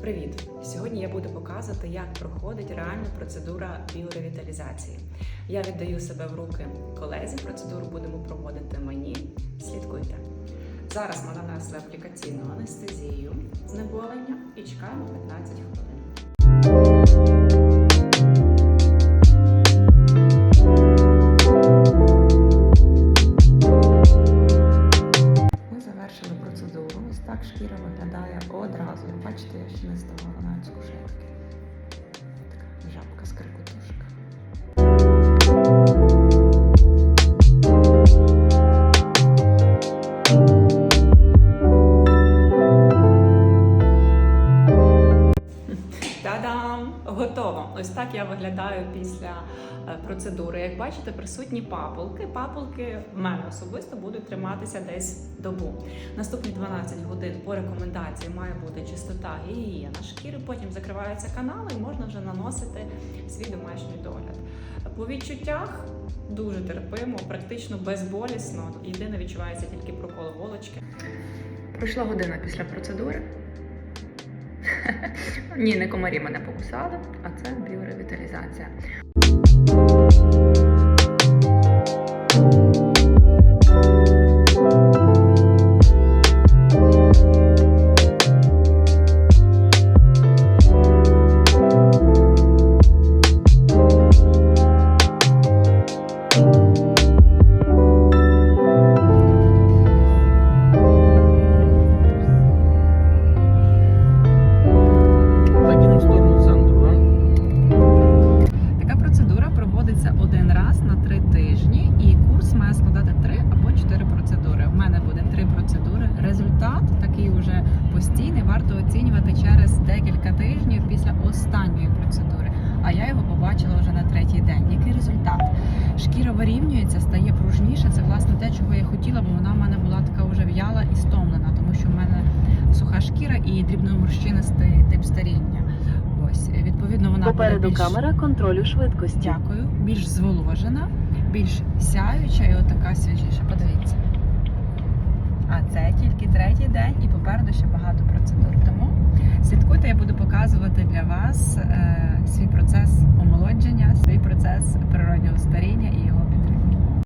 Привіт! Сьогодні я буду показувати, як проходить реальна процедура біоревіталізації. Я віддаю себе в руки колезі. Процедуру будемо проводити мені. Слідкуйте. Зараз ми нанесли аплікаційну анестезію, знеболення і чекаємо 15 хвилин. Бачите, я ще не здавала навіть з кушетки. Така жабка з крикотушка. Готово! Ось так я виглядаю після е, процедури. Як бачите, присутні папулки. Папулки в мене особисто будуть триматися десь добу. Наступні 12 годин по рекомендації має бути чистота гігієна шкіри. Потім закриваються канали і можна вже наносити свій домашній догляд. По відчуттях дуже терпимо, практично безболісно. Єдине відчувається тільки прокол голочки. Пройшла година після процедури. Ні, не комарі мене покусали, а це біоревіталізація. Постійний. Варто оцінювати через декілька тижнів після останньої процедури. А я його побачила вже на третій день. Який результат? Шкіра вирівнюється, стає пружніше. Це власне те, чого я хотіла, бо вона в мене була така вже в'яла і стомлена, тому що в мене суха шкіра і дрібноморщинистий тип старіння. Ось відповідно вона Попереду більш... камера контролю швидкості. Дякую. Більш зволожена, більш сяюча і отака свіжіша. Подивіться. А це тільки третій день і попереду ще багато процедур. Тому слідкуйте, я буду показувати